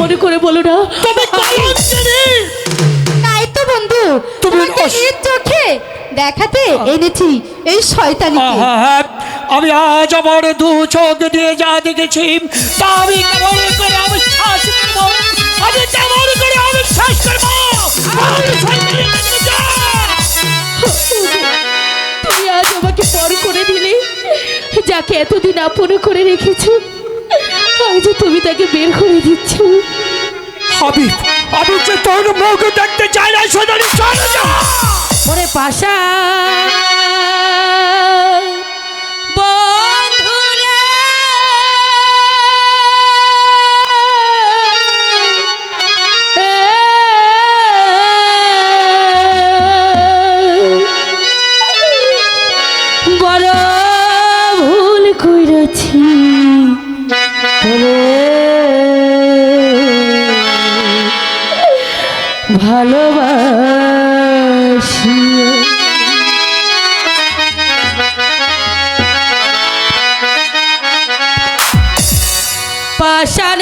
মনে করে বলো না। তুমি কলঙ্কিনী তাই তো বন্ধু। তুমি চোখে দেখাতে এনেছি এই শয়তানিকে। হ্যাঁ, আমি আজ আমার দু চোখ দিয়ে যা দেখেছি তা আমি কেমন করে অবিশ্বাস করব? আমি কেমন করে অবিশ্বাস করব! তুমি আজ আমাকে পর করে দিলে যাকে এতদিন আপন করে রেখেছো। আজ তুমি তাকে বের করে দিচ্ছ। আমি আমি যে তোর মুখ দেখতে চাই না সোনালি চলে যা! ওরে পাশা! ভালোবাসিয়া পাশান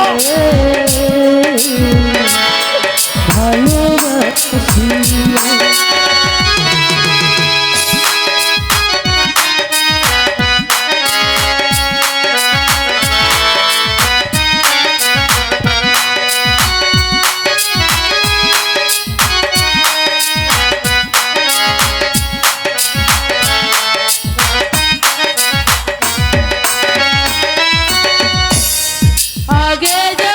Whoa! না আগে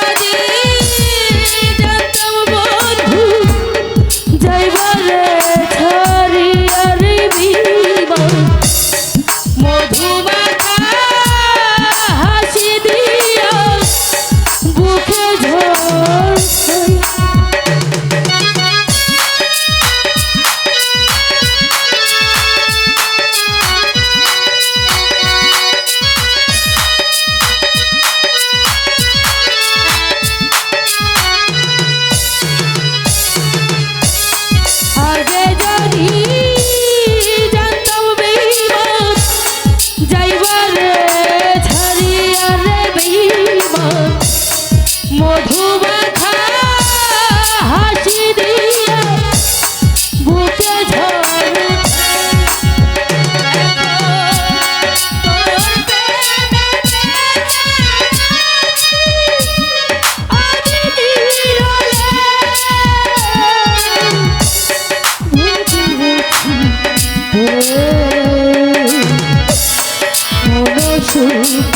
you.